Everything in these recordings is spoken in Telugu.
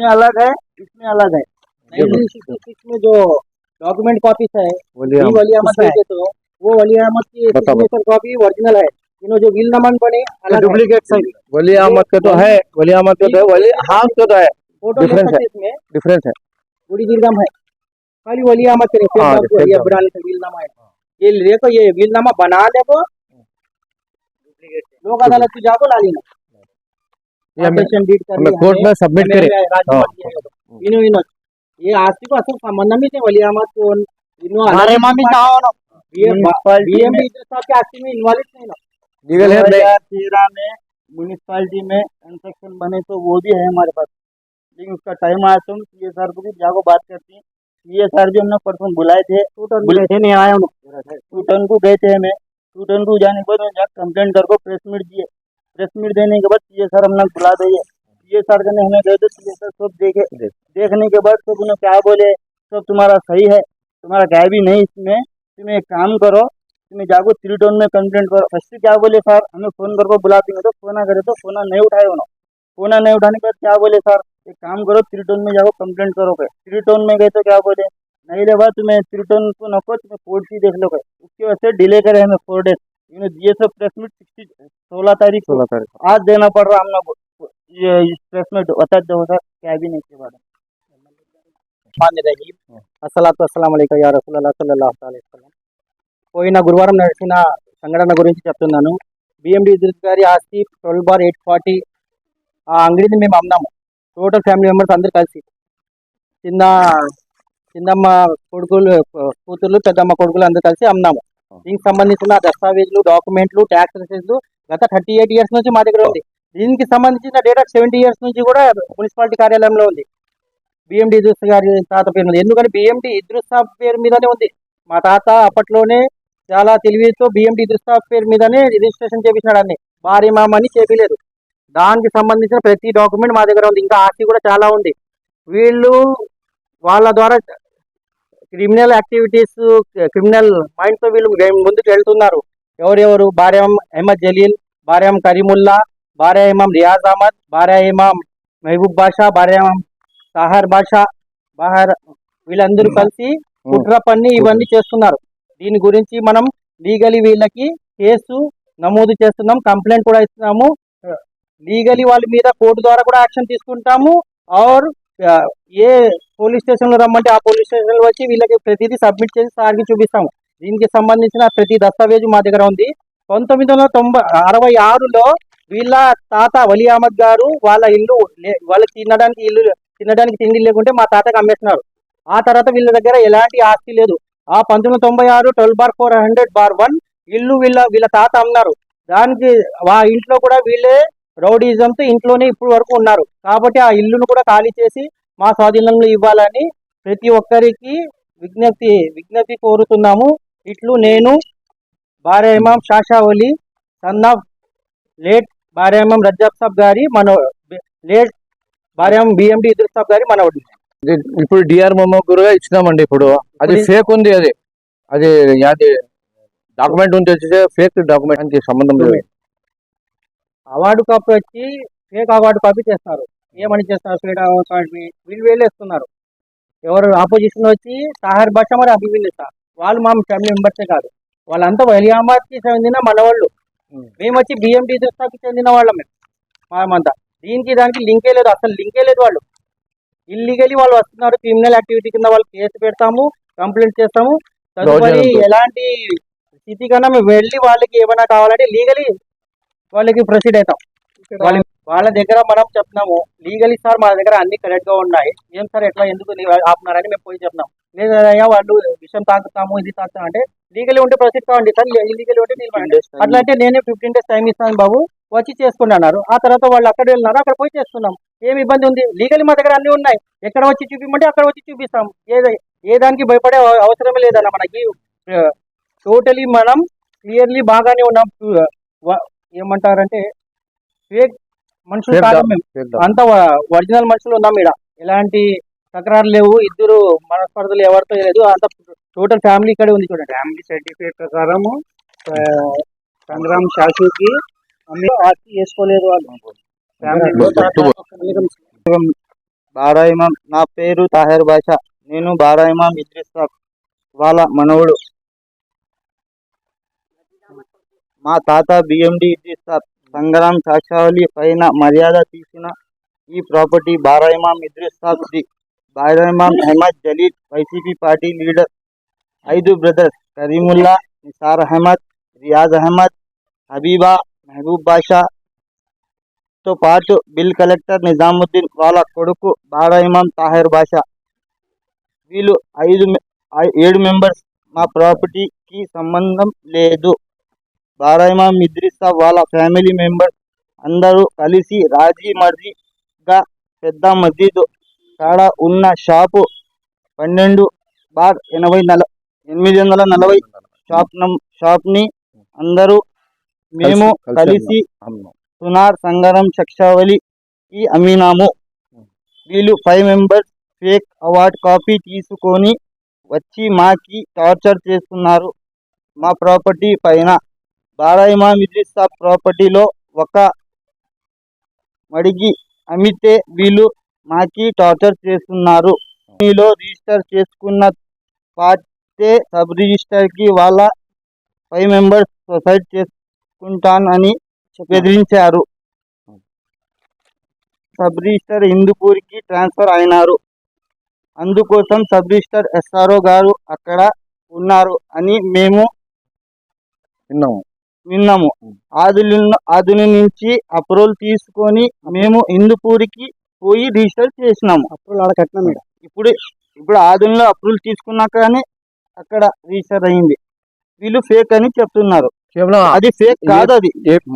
उसमें अलग है इसमें अलग है। 1966 में जो डॉक्यूमेंट कॉपीज है वली अहमद। है? तो वो वली अहमद की सिग्नेचर कॉपी ओरिजिनल है। इन्हों जो विल नमन बने डुप्लीकेट सही वली अहमद का तो है वली अहमद का तो है वली हाँ का तो है। सकते इसमें। डिफरेंस है। पूरी दीर्घम है। खाली वली अहमद के हाँ, ये है। है ये देखो ये विलनामा बना देखो लोक अदालत की जाको ला लेना ये हमें Partition deed कर हमें लिया कोर्ट में सबमिट करे हाँ। तो। ये आस्ती को असल संबंध में थे वली अहमद को इन्हों हमारे मामी हो साहब के आस्ती में इन्वॉल्व नहीं ना। लीगल है तेरह में म्यूनिसपालिटी में बने तो वो भी है हमारे पास। लेकिन उसका टाइम आया तो सी एस आर को भी जाको बात करती। हैं सी एस आर भी हमने परसों बुलाए थे। बुलाए थे। नहीं आए उन्होंने टूटन को गए थे हमें। टूटन को जाने के बाद कंप्लेंट कर को प्रेस मीट दिए प्रेस मीट देने के बाद सी एस आर हमने बुला दिए। सी आर करने हमें गए थे सी एस आर सब देखे। देखने के बाद सब उन्हें क्या बोले? सब तुम्हारा सही है। तुम्हारा क्या भी नहीं इसमें। तुम एक काम करो तुम्हें जाको थ्री टाउन में कंप्लेंट करो। फ़र्स्ट क्या बोले सर? हमें फ़ोन करके बुलाते हैं तो फ़ोन करे तो फ़ोन नहीं उठाए उन्होंने। फ़ोन नहीं उठाने के बाद क्या बोले सर? एक काम करो थ्री टाउन में जाओ कंप्लेंट करो थ्री टाउन में गए तो क्या बोले? नहीं ले बात तुम्हें थ्री टाउन को नको तुम्हें कोर्ट की देख लो गए उसकी वजह से डिले करे हमें फोर डेज़ इन्होंने दिए सब प्रेस मीट सिक्सटी सोलह तारीख को सोलह तारीख आज देना पड़ रहा हम लोग को। ये इस प्रेस मीट बता दो सर क्या भी नहीं के बारे में మాన్య రహీం అస్సలాతు అస్సలం అలైక యా రసూలల్లాహ్ సల్లల్లాహు అలైహి వసల్లం పోయిన గురువారం నడిచిన సంఘటన గురించి చెప్తున్నాను బిఎండి ఇద్రిస్ గారి ఆస్తి ట్వెల్వ్ బార్ ఎయిట్ ఫార్టీ ఆ అంగడిని మేము అమ్మాము టోటల్ ఫ్యామిలీ మెంబర్స్ అందరు కలిసి చిన్న చిన్నమ్మ కొడుకులు కూతుర్లు పెద్దమ్మ కొడుకులు అందరు కలిసి అమ్మాము దీనికి సంబంధించిన దస్తావేజులు డాక్యుమెంట్లు ట్యాక్స్ రిసీజ్లు గత థర్టీ ఎయిట్ ఇయర్స్ నుంచి మా దగ్గర ఉంది. దీనికి సంబంధించిన డేటా సెవెంటీ ఇయర్స్ నుంచి కూడా మున్సిపాలిటీ కార్యాలయంలో ఉంది. బిఎండి ఇద్రుస్ గారి తాత పేరు మీద. ఎందుకంటే బిఎండి ఇద్రుస్తా పేరు మీదనే ఉంది. మా తాత అప్పట్లోనే చాలా తెలివితో బిఎండి ఇద్రుస్తా పేరు మీదనే రిజిస్ట్రేషన్ చేపించినాడు అన్ని. భారీ మామ అని దానికి సంబంధించిన ప్రతి డాక్యుమెంట్ మా దగ్గర ఉంది. ఇంకా ఆస్తి కూడా చాలా ఉంది. వీళ్ళు వాళ్ళ ద్వారా క్రిమినల్ యాక్టివిటీస్ క్రిమినల్ మైండ్తో వీళ్ళు ముందుకు వెళ్తున్నారు. ఎవరెవరు? భార్యం అహ్మద్ జలీల్ భార్యం కరీముల్లా భార్య ఇమాం రియాజ్ అహ్మద్ భార్య ఇమాం మహబూబ్ బాషా భార్య సహర్ బాషా బహర్ వీళ్ళందరూ కలిసి కుట్ర పన్ని ఇవన్నీ చేస్తున్నారు. దీని గురించి మనం లీగలీ వీళ్ళకి కేసు నమోదు చేస్తున్నాం కంప్లైంట్ కూడా ఇస్తున్నాము. లీగలీ వాళ్ళ మీద కోర్టు ద్వారా కూడా యాక్షన్ తీసుకుంటాము. ఆర్ ఏ పోలీస్ స్టేషన్లో రమ్మంటే ఆ పోలీస్ స్టేషన్లో వచ్చి వీళ్ళకి ప్రతిదీ సబ్మిట్ చేసి సార్కి చూపిస్తాము. దీనికి సంబంధించిన ప్రతి దస్తావేజు మా దగ్గర ఉంది. పంతొమ్మిది వందల తొంభై అరవై ఆరులో వీళ్ళ తాత వలి అహ్మద్ గారు వాళ్ళ ఇల్లు లే- వాళ్ళకి తినడానికి ఇల్లు తినడానికి తిండి లేకుంటే మా తాతకు అమ్మేస్తున్నారు ఆ తర్వాత వీళ్ళ దగ్గర ఎలాంటి ఆస్తి లేదు. ఆ పంతొమ్మిది వందల తొంభై ఆరు twelve bar four hundred bar one ఇల్లు వీళ్ళ వీళ్ళ తాత అమ్మినారు. దానికి ఆ ఇంట్లో కూడా వీళ్ళే రౌడీజంతో ఇంట్లోనే ఇప్పుడు వరకు ఉన్నారు. కాబట్టి ఆ ఇల్లును కూడా ఖాళీ చేసి మా స్వాధీనంలో ఇవ్వాలని ప్రతి ఒక్కరికి విజ్ఞప్తి విజ్ఞప్తి కోరుతున్నాము. ఇట్లు నేను భార్య Imam Shashavali son of late భార్య ఇమాం రజ్జాబ్ సాబ్ గారి మన లేట్ భార్య బిఎండి ఇద్దరు సాబ్ గారి మనవడు. ఇప్పుడు డిఆర్ మొమ్మగురుగా ఇచ్చినామండి ఇప్పుడు. అది ఫేక్ ఉంది అది. అది అది డాక్యుమెంట్ ఉంది వచ్చేసి ఫేక్ డాక్యుమెంట్ సంబంధం లేదు. అవార్డు కాపీ వచ్చి ఫేక్ అవార్డు కాపీ చేస్తారు. ఏమని చేస్తారు? ఫేక్ అవార్డు కాపీ వీళ్ళు వీళ్ళేస్తున్నారు. ఎవరు ఆపోజిషన్ వచ్చి సాహర్ భాష మరి అభివినిత వాళ్ళు మా ఫ్యామిలీ మెంబర్సే కాదు. వాళ్ళంతా వలియామాద్కి చెందిన మనవాళ్ళు. Hmm. మేము వచ్చి బిఎండి దృష్టికి చెందిన వాళ్ళమే మేమంతా దీనికి దానికి లింకే లేదు. అసలు లింకే లేదు వాళ్ళు. ఇల్లీగలీ వాళ్ళు వస్తున్నారు. క్రిమినల్ యాక్టివిటీ కింద వాళ్ళు కేసు పెడతాము. కంప్లైంట్ చేస్తాము. తదుపరి. ఎలాంటి స్థితి కన్నా మేము వెళ్ళి వాళ్ళకి ఏమైనా కావాలంటే లీగలీ వాళ్ళకి ప్రొసీడ్ అవుతాం. వాళ్ళ వాళ్ళ దగ్గర మనం చెప్తున్నాము లీగలీ సార్ మా దగ్గర అన్ని కరెక్ట్గా ఉన్నాయి. ఏం సార్ ఎట్లా ఎందుకు నీ ఆపున్నారని మేము పోయి చెప్తున్నాం. లేదయ్యా వాళ్ళు విషయం తాగుతాము ఇది తాగుతాం అంటే లీగలీ ఉంటే ప్రొసీడ్ కావండి సార్ ఇల్లీగలీ ఉంటే నిలబడండి అట్లా అంటే నేనే ఫిఫ్టీన్ డేస్ టైం ఇస్తాను బాబు వచ్చి చేసుకుని అన్నారు. ఆ తర్వాత వాళ్ళు అక్కడ వెళ్ళినారు అక్కడ పోయి చేసుకున్నాం. ఏం ఇబ్బంది ఉంది? లీగలీ మా దగ్గర అన్ని ఉన్నాయి. ఎక్కడ వచ్చి చూపిమంటే అక్కడ వచ్చి చూపిస్తాం. ఏ ఏ దానికి భయపడే అవ- అవసరమే లేదన్న మనకి టోటలీ మనం క్లియర్లీ బాగానే ఉన్నాం. ఏమంటారంటే ఫేక్ మనుషులు కాదు మేము. అంత ఒరిజినల్ మనుషులు ఉన్నాం ఇక్కడ ఎలాంటి తకరారు లేవు. ఇద్దరు మనస్పర్ధలు ఎవరితో లేదు. అంత టోటల్ ఫ్యామిలీ ఇక్కడే ఉంది చూడండి. ఫ్యామిలీ సర్టిఫికేట్ ప్రకారము సంగ్రామ్ శాషుకి అమ్మి ఆస్తి చేసుకోలేదు వాళ్ళు. బారా ఇమాం నా పేరు తాహెర్ బాషా. నేను బారా ఇమాం ఇద్రిస్ వాళ్ళ మనవడు. మా తాత బిఎండి సార్. సాబ్ సంగ్రామ్ సాక్షావళి పైన మర్యాద తీసిన ఈ ప్రాపర్టీ బారాయిమాం ఇద్రిస్తా ఇద్రిస్ సాబ్ the. Ahmed Jaleel YCP party leader. ఐదు బ్రదర్స్ కరీముల్లా నిసార్ అహ్మద్ రియాజ్ అహ్మద్ హబీబా మహబూబ్ బాషా. తో పాటు బిల్ కలెక్టర్ నిజాముద్దీన్ వాళ్ళ కొడుకు బారాయిమాం తాహిర్ బాషా. వీళ్ళు ఐదు మె- ఐ- ఏడు మెంబర్స్ మా ప్రాపర్టీకి సంబంధం లేదు. బారా ఇమాం ఇద్రిస్ సాబ్ వాళ్ళ ఫ్యామిలీ మెంబర్స్ అందరూ కలిసి రాజీ మర్జీగా పెద్ద మస్జిద్ కాడ ఉన్న షాపు పన్నెండు బార్ ఎనభై నల ఎనిమిది వందల నలభై షాప్ నం షాప్ని అందరూ మేము కలిసి-. సునార్ సంగరం శక్షావళికి అమ్మినాము. వీళ్ళు five members fake award copy తీసుకొని వచ్చి మాకి టార్చర్ చేస్తున్నారు. మా ప్రాపర్టీ పైన బారాయిమా ఇమాం సాబ్ ప్రాపర్టీలో ఒక మడిగి అమ్మితే వీళ్ళు మాకి టార్చర్ చేస్తున్నారు. మీలో రిజిస్టర్ చేసుకున్న పార్టీ సబ్ రిజిస్టర్కి వాళ్ళ ఫైవ్ మెంబర్స్ సొసైడ్ చేసుకుంటానని బెదిరించారు. సబ్ రిజిస్టర్ హిందూపూర్కి ట్రాన్స్ఫర్ అయినారు. అందుకోసం సబ్ రిజిస్టర్ ఎస్ఆర్ఓ గారు అక్కడ ఉన్నారు అని మేము విన్నాము. విన్నాము. ఆదులు ఆదుని నుంచి అప్రూవల్ తీసుకొని మేము హిందూపూర్కి పోయి రిజిస్టర్ చేసినాము. అప్పుడు ఆడ కట్టినా ఇప్పుడు ఇప్పుడు ఆదుల్లో అప్రూవల్ తీసుకున్నాకనే అక్కడ రిజిస్టర్ అయింది. వీళ్ళు ఫేక్ అని చెప్తున్నారు. కేవలం అది ఫేక్ కాదు అది.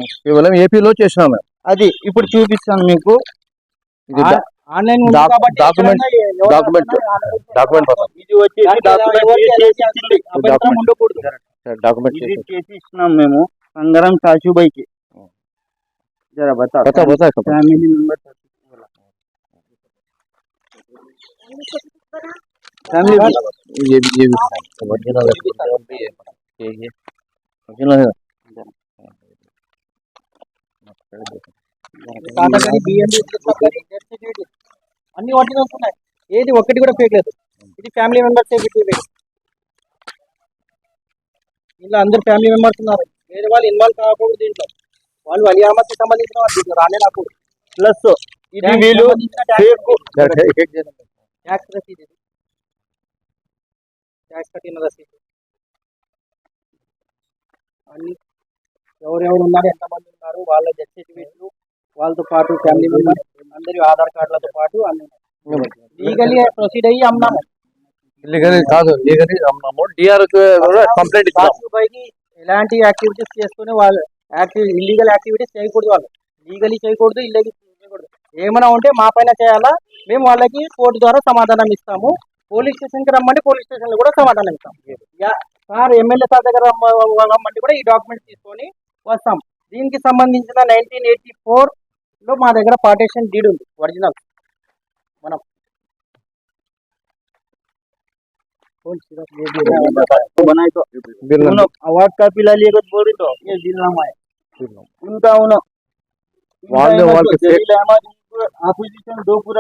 కేవలం ఏపీలో చేసినాం మేము. అది ఇప్పుడు చూపిస్తాను మీకు. ఇది డా- ఆన్లైన్ ఉంది డాక్- కాబట్టి డాక్యుమెంట్ ఎవరైనా డాక్యుమెంట్ ఆన్లైన్ డాక్యుమెంట్. ఇది వచ్చేసి చేసి ఇచ్చింది. డాక్యుమెంట్. ఉండకూడదు. డాక్యుమెంట్ చేసి ఇచ్చినాం మేము. సంగరం సాషుబాయికి జర బతా. బతా అన్ని ఒరిజినల్స్ ఏది ఒక్కటి కూడా ఫేక్ లేదు. ఇది ఫ్యామిలీ మెంబర్స్ ఇందులో అందరు ఫ్యామిలీ మెంబర్స్ ఉన్నారు. వేరే వాళ్ళు ఇన్వాల్వ్ కాకూడదు దీంట్లో. వాళ్ళు అలియామత్కి సంబంధించిన వాళ్ళు దీంట్లో రానే రాకూడదు ప్లస్ ఇది వీళ్ళు ట్యాక్స్ రసీదు ఇది. ట్యాక్స్ కట్టిన రసీదు అన్ని ఎవరెవరు ఉన్నారు ఎంతమంది ఉన్నారు వాళ్ళ డెత్ సర్టిఫికెట్లు వాళ్ళతో పాటు ఫ్యామిలీ మెంబర్ అందరి ఆధార్ కార్డులతో పాటు అన్ని లీగలీ ప్రొసీడ్ అయ్యి అమ్మాము కాదు లీగల్ అమ్మాము. డిఆర్ కంప్లైంట్ ఎలాంటి యాక్టివిటీస్ చేసుకుని వాళ్ళు యాక్టివ్ ఇల్లీగల్ యాక్టివిటీస్ చేయకూడదు వాళ్ళు. లీగలీ చేయకూడదు ఇల్లీగల్ చేయకూడదు. ఏమైనా ఉంటే మా పైన చేయాలా? మేము వాళ్ళకి కోర్టు ద్వారా సమాధానం ఇస్తాము. పోలీస్ స్టేషన్కి రమ్మంటే పోలీస్ స్టేషన్లో కూడా సమాధానం ఇస్తాం యా- సార్ ఎమ్మెల్యే సార్ దగ్గర రమ్మంటే కూడా ఈ డాక్యుమెంట్స్ తీసుకొని వస్తాం. దీనికి సంబంధించిన నైన్టీన్ ఎయిటీ లో మా దగ్గర పార్టీషన్ డీడ్ ఉంది ఒరిజినల్ बनाए अवार्ड कापी लाली एक बोल रही तो। ये दिलराम है। उनका उन्हों वाले वाले से अपोजिशन दो को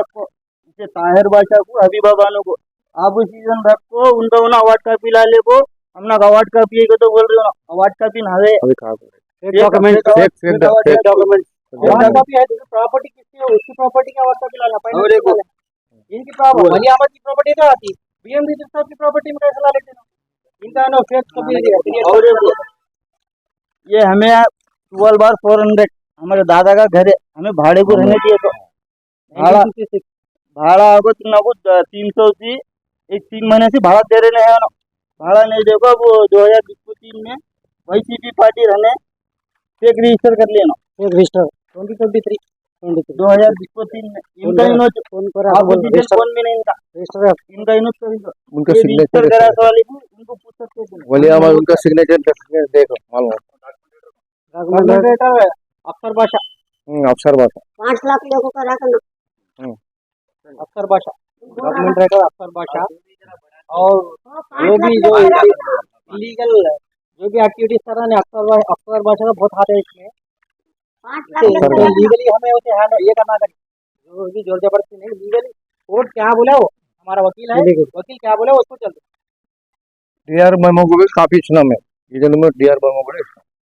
इसे ताहिर बादशाह को हबीबा बानो को। अपोजिशन रखो उनका उन्हों अवार्ड कापी लाले को हमना अवार्ड कापी एक तो बोल रही हो अवार्ड कापी ना है। डॉक्यूमेंट डॉक्यूमेंट अवार्ड कापी है प्रॉपर्टी किसकी है? उसकी प्रॉपर्टी की अवार्ड कापी लाना पड़ेगा इनकी प्रॉपर्टी हमारी आबादी प्रॉपर्टी कहाँ आती है बीएमडी साहब की प्रॉपर्टी में कैसे ला लेते हो। इनका नो फेक कॉपी और ये हमें ट्वेल्व बार फोर हंड्रेड हमारे दादा का घर है। हमें भाड़े को रहने दिए तो। भाड़ा भाड़ा आपको तुम आपको तीन सौ से एक तीन महीने से भाड़ा दे रहे हैं भाड़ा नहीं देखो अब दो हज़ार बीस तीन में वाईसीपी पार्टी रहने। चेक रजिस्टर कर लेना। रजिस्टर ट्वेंटी ट्वेंटी थ्री दो हज़ार बीस तीन में इनका इनोच फ़ोन पर आपको डिटेल फ़ोन में नहीं इनका रजिस्टर इनका। इनोच कर उनका सिग्नेचर करा वाले को उनको पूछ सकते हैं वली अहमद उनका सिग्नेचर देखो मालूम डॉक्यूमेंट अक्षर भाषा। अफसर बात पाँच लाख लोगों का रखना। अक्षर भाषा। डॉक्यूमेंट राइटर अक्षर भाषा। और जो भी जो इलीगल जो भी एक्टिविटीज़ कर रहे हैं भाषा का बहुत हाथ है इसमें। तो ज़ोर ज़बरदस्ती नहीं लीगली कोर्ट क्या बोला वो? हमारा वकील है। वकील क्या बोला उसको डी आर मैमोगुड़े काफ़ी सुना में डी आर मैमोगुड़े